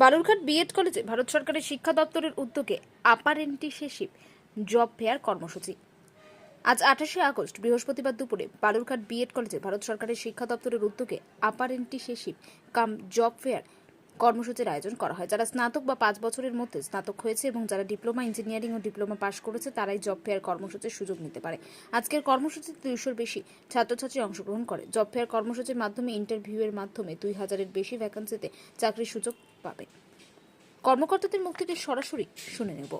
Balurghat B Ed কলেজে ভারত সরকারের শিক্ষা দপ্তরের উদ্যোগে আপারেন্টিসেশিপ জব ফেয়ার কর্মসূচি। আজ আঠাশে আগস্ট, বৃহস্পতিবার দুপুরে বালুরঘাট বিএড কলেজে ভারত সরকারের শিক্ষা দপ্তরের উদ্যোগে আপারেন্টিসেশিপ কাম জব ফেয়ার কর্মসূচির আয়োজন করা হয়। যারা স্নাতক বা পাঁচ বছরের মধ্যে স্নাতক হয়েছে এবং যারা ডিপ্লোমা ইঞ্জিনিয়ারিং ও ডিপ্লোমা পাশ করেছে, তারাই জব ফেয়ার কর্মসূচির সুযোগ নিতে পারে। আজকের কর্মসূচিতে দুইশোর বেশি ছাত্রছাত্রী অংশগ্রহণ করে। জব ফেয়ার কর্মসূচির মাধ্যমে ইন্টারভিউয়ের মাধ্যমে দুই হাজারের বেশি ভ্যাকান্সিতে চাকরির সুযোগ পাবে। কর্মকর্তাদের মুখ থেকে সরাসরি শুনে নেব।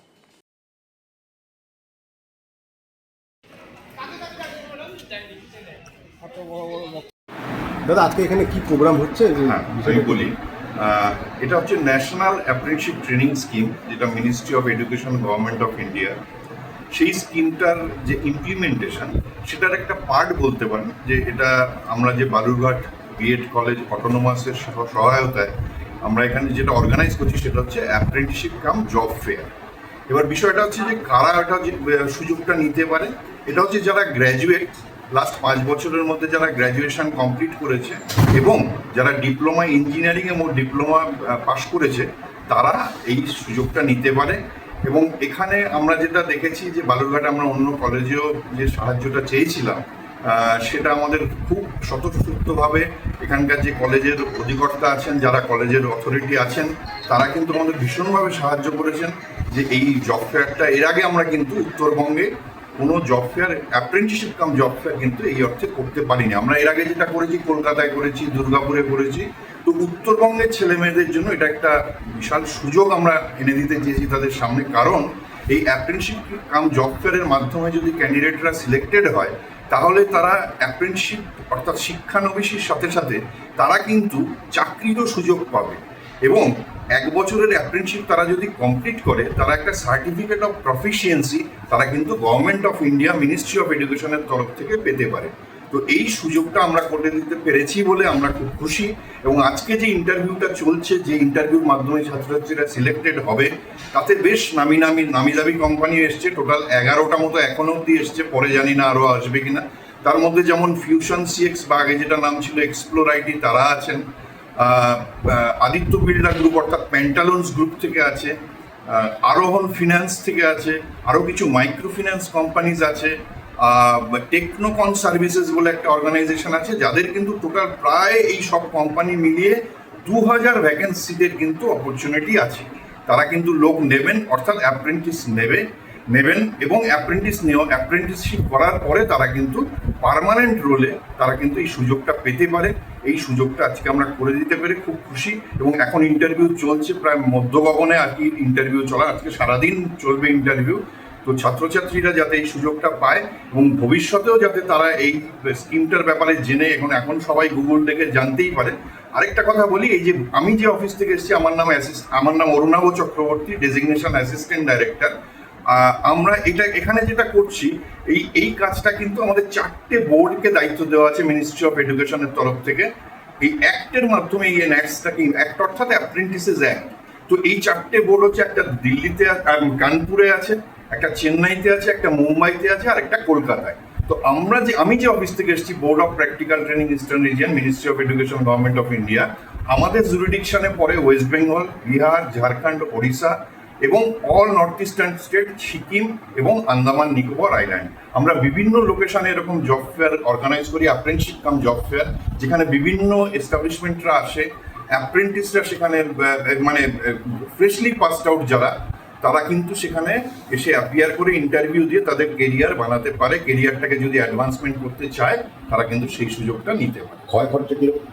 দাদা আজকে এখানে কি প্রোগ্রাম হচ্ছে? হ্যাঁ আমি বলি আহ, এটা হচ্ছে ন্যাশনাল অ্যাপ্রেন্টিসশিপ ট্রেনিং স্কিম যেটা ministry of education government of India সেই স্কিমটার যে ইমপ্লিমেন্টেশন সেটার একটা পার্ট বলতে পারেন যে এটা আমরা যে বালুরঘাট বিএড কলেজ অটোনোমাসের সহ- সহায়তায় আমরা এখানে যেটা অর্গানাইজ করছি সেটা হচ্ছে অ্যাপ্রেন্টিসশিপ কাম জব ফেয়ার এবার বিষয়টা হচ্ছে যে কারা এটা সুযোগটা নিতে পারে, এটা হচ্ছে যারা গ্র্যাজুয়েট লাস্ট পাঁচ বছরের মধ্যে যারা গ্র্যাজুয়েশন কমপ্লিট করেছে এবং যারা ডিপ্লোমা ইঞ্জিনিয়ারিং এবং ডিপ্লোমা পাশ করেছে, তারা এই সুযোগটা নিতে পারে এবং এখানে আমরা যেটা দেখেছি যে বালুরঘাটে আমরা অন্য কলেজেও যে সাহায্যটা চেয়েছিলাম সেটা আমাদের খুব স্বতঃস্ফূর্তভাবে এখানকার যে কলেজের অধিকর্তা আছেন, যারা কলেজের অথরিটি আছেন, তারা কিন্তু আমাদের ভীষণভাবে সাহায্য করেছেন যে এই জব ফেয়ারটা এর আগে আমরা কিন্তু উত্তরবঙ্গে কোনো job fair apprenticeship cum job fair কিন্তু এই অর্থে করতে পারিনি। আমরা এর আগে যেটা করেছি, কলকাতায় করেছি, দুর্গাপুরে করেছি। তো উত্তরবঙ্গের ছেলে মেয়েদের জন্য এটা একটা বিশাল সুযোগ আমরা এনে দিতে চেয়েছি তাদের সামনে। কারণ এই অ্যাপ্রেন্টিসশিপ কাম জব ফেয়ারের মাধ্যমে যদি ক্যান্ডিডেটরা সিলেক্টেড হয় তাহলে তারা অ্যাপ্রেন্টশিপ অর্থাৎ শিক্ষানবিশির সাথে সাথে তারা কিন্তু চাকরিরও সুযোগ পাবে। এবং এক বছরের অ্যাপ্রেন্টশিপ তারা যদি কমপ্লিট করে, তারা একটা সার্টিফিকেট অফ প্রফিসিয়েন্সি তারা কিন্তু government of India ministry of এডুকেশনের তরফ থেকে পেতে পারে। তো এই সুযোগটা আমরা করে দিতে পেরেছি বলে আমরা খুব খুশি এবং আজকে যে ইন্টারভিউটা চলছে, যে ইন্টারভিউর মাধ্যমে ছাত্রছাত্রীরা সিলেক্টেড হবে, তাতে বেশ নামি নামি নামি দামি কোম্পানি এসছে। টোটাল এগারোটা মতো এখনও অব্দি এসছে, পরে জানি না আরও আসবে কিনা। তার মধ্যে যেমন ফিউশন সিএক্স বা আগে যেটা নাম ছিল এক্সপ্লোর আইটি তারা আছেন। আদিত্য বিড়লা গ্রুপ অর্থাৎ প্যান্টালন্স গ্রুপ থেকে আছে। আরোহণ ফিনান্স থেকে আছে। আরও কিছু মাইক্রো ফিন্যান্স কোম্পানিজ আছে। টেকনোকন সার্ভিসেস বলে একটা অর্গানাইজেশন আছে, যাদের কিন্তু টোটাল প্রায় এই সব কোম্পানি মিলিয়ে দু হাজার ভ্যাকেন্সিদের কিন্তু অপরচুনিটি আছে। তারা কিন্তু লোক নেবেন, অর্থাৎ অ্যাপ্রেন্টিস নেবে, নেবেন এবং অ্যাপ্রেন্টিস নেওয়া অ্যাপ্রেন্টিসশিপ করার পরে তারা কিন্তু পার্মানেন্ট রোলে তারা কিন্তু এই সুযোগটা পেতে পারে। এই সুযোগটা আজকে আমরা করে দিতে পেরে খুব খুশি এবং এখন ইন্টারভিউ চলছে, প্রায় মধ্যগগনে আর কি ইন্টারভিউ চলা আজকে সারাদিন চলবে ইন্টারভিউ তো ছাত্রছাত্রীরা যাতে এই সুযোগটা পায় এবং ভবিষ্যতেও যাতে তারা এই স্কিমটার ব্যাপারে জেনে এখন এখন সবাই গুগল দেখে জানতেই পারে। আরেকটা কথা বলি, এই যে আমি যে অফিস থেকে এসেছি, আমার নাম আমার নাম Arunava Chakraborty designation assistant director আমরা এটা, এখানে যেটা করছি, এই এই কাজটা কিন্তু আমাদের চারটে বোর্ডকে দায়িত্ব দেওয়া আছে মিনিস্ট্রি অফ এডুকেশনের তরফ থেকে। এই অ্যাক্টের মাধ্যমে এই ন্যাক্সটাকে অ্যাক্ট অর্থাৎ অ্যাপ্রেন্টিসেস অ্যাক্ট তো এই চারটে বোর্ড হচ্ছে একটা দিল্লিতে কানপুরে আছে। একটা চেন্নাইতে আছে, একটা মুম্বাইতে আছে, আর একটা কলকাতায়। তো আমরা যে আমি যে অফিস থেকে এসেছি board of practical training eastern region ministry of education government of India আমাদের জুরিডিকশনে পড়ে ওয়েস্ট বেঙ্গল বিহার ঝাড়খণ্ড ওড়িশা এবং all north eastern state Sikkim এবং আন্দামান নিকোবর আইল্যান্ড আমরা বিভিন্ন লোকেশনে এরকম জব ফেয়ার অর্গানাইজ করি অ্যাপ্রেন্টিসশিপ কাম জব ফেয়ার যেখানে বিভিন্ন এস্টাবলিশমেন্টরা আসে। অ্যাপ্রেন্টিসরা সেখানে মানে ফ্রেশলি পাসড আউট যারা তারা কিন্তু সেখানে এসে অ্যাপিয়ার করে ইন্টারভিউ দিয়ে তাদের কেরিয়ার বানাতে পারে কেরিয়ারটাকে যদি অ্যাডভান্সমেন্ট করতে চায় তারা কিন্তু সেই সুযোগটা নিতে পারে। ক্ষয় খরচা কীরকম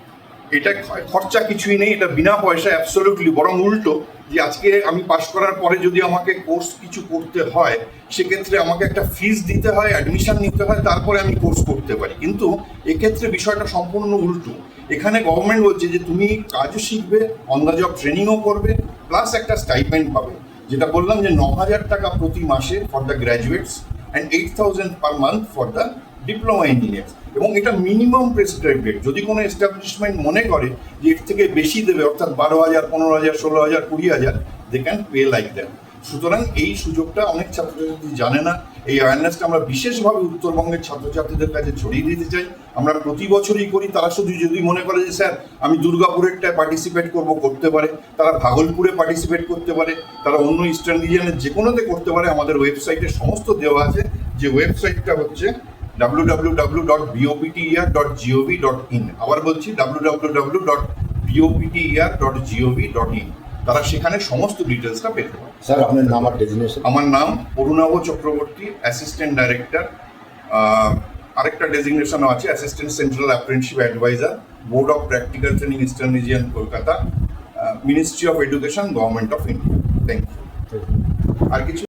এটা খরচা কিছুই নেই এটা বিনা পয়সা অ্যাবসলিউটলি বরং উল্টো যে আজকে আমি পাশ করার পরে যদি আমাকে কোর্স কিছু করতে হয় সেক্ষেত্রে আমাকে একটা ফিস দিতে হয় অ্যাডমিশন নিতে হয় তারপরে আমি কোর্স করতে পারি। কিন্তু এক্ষেত্রে বিষয়টা সম্পূর্ণ উল্টো। এখানে গভর্নমেন্ট বলছে যে তুমি কাজও শিখবে অন দ্য জব ট্রেনিংও করবে প্লাস একটা স্টাইপেন্ড পাবে। যেটা বললাম যে ন হাজার টাকা প্রতি মাসে for the graduates and eight thousand per month for the diploma engineer এবং এটা মিনিমাম প্রেসক্রাইব রেট যদি কোনো এস্টাবলিশমেন্ট মনে করে যে এর থেকে বেশি দেবে, অর্থাৎ বারো হাজার, পনেরো হাজার, ষোলো হাজার, কুড়ি হাজার they can pay like that সুতরাং এই সুযোগটা অনেক ছাত্রছাত্রী জানে না এই অ্যাওয়ারনেসটা আমরা বিশেষভাবে উত্তরবঙ্গের ছাত্রছাত্রীদের কাছে ছড়িয়ে দিতে চাই। আমরা প্রতি বছরই করি, তারা শুধু যদি মনে করে যে, স্যার, আমি দুর্গাপুরেরটায় পার্টিসিপেট করব, করতে পারে। তারা ভাগলপুরে পার্টিসিপেট করতে পারে। তারা অন্য ইস্টার্ন রিজিয়নের যে কোনোতে করতে পারে। আমাদের ওয়েবসাইটে সমস্ত দেওয়া আছে। যে ওয়েবসাইটটা হচ্ছে www.bopter.gov.in আবার বলছি www.bopter.gov.in তারা সেখানে সমস্ত ডিটেলসটা পেতে পারে স্যার আপনার নাম আর ডেজিগনেশন আমার নাম অরুণাভ চক্রবর্তী অ্যাসিস্ট্যান্ট ডাইরেক্টর আরেকটা ডেজিগনেশনও আছে assistant central apprenticeship adviser board of practical training eastern region Kolkata ministry of education government of India thank you আর কিছু